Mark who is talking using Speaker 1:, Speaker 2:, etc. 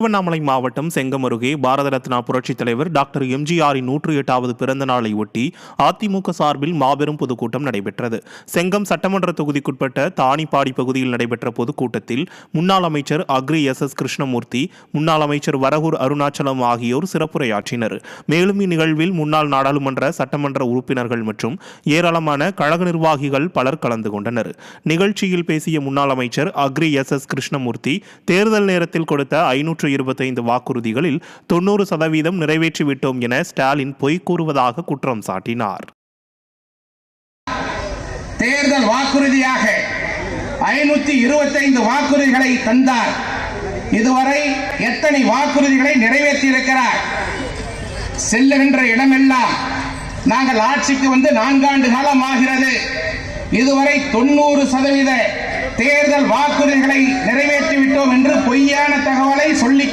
Speaker 1: திருவண்ணாமலை மாவட்டம் செங்கம் அருகே பாரத ரத்னா புரட்சித் தலைவர் டாக்டர் எம்ஜிஆரின் நூற்றி எட்டாவது பிறந்த நாளை ஒட்டி அதிமுக சார்பில் மாபெரும் பொதுக்கூட்டம் நடைபெற்றது. செங்கம் சட்டமன்ற தொகுதிக்குட்பட்ட தானிப்பாடி பகுதியில் நடைபெற்ற பொதுக்கூட்டத்தில் முன்னாள் அமைச்சர் அக்ரி எஸ் எஸ் கிருஷ்ணமூர்த்தி முன்னாள் அமைச்சர் வரகூர் அருணாச்சலம் ஆகியோர் சிறப்புரையாற்றினர். மேலும் இந்நிகழ்வில் முன்னாள் நாடாளுமன்ற சட்டமன்ற உறுப்பினர்கள் மற்றும் ஏராளமான கழக நிர்வாகிகள் பலர் கலந்து கொண்டனர். நிகழ்ச்சியில் பேசிய முன்னாள் அமைச்சர் அக்ரி எஸ் எஸ் கிருஷ்ணமூர்த்தி தேர்தல் நேரத்தில் கொடுத்த ஐநூற்று நூற்று இருபத்தைந்து வாக்குறுதிகளில் தொன்னூறு சதவீதம் நிறைவேற்றிவிட்டோம் என ஸ்டாலின் பொய் கூறுவதாக குற்றம் சாட்டினார்.
Speaker 2: தேர்தல் வாக்குறுதியாக ஐநூத்தி இருபத்தைந்து வாக்குறுதிகளை தந்தார். இதுவரை எத்தனை வாக்குறுதிகளை நிறைவேற்றியிருக்கிறார்? செல்லுகின்ற இடமெல்லாம் நாங்கள் ஆட்சிக்கு வந்து நான்காண்டு காலம் ஆகிறது இதுவரை தொண்ணூறு சதவீத தேர்தல் வாக்குறுதிகளை நிறைவேற்றிவிட்டோம் என்று பொய்யான தகவலை சொல்லிக்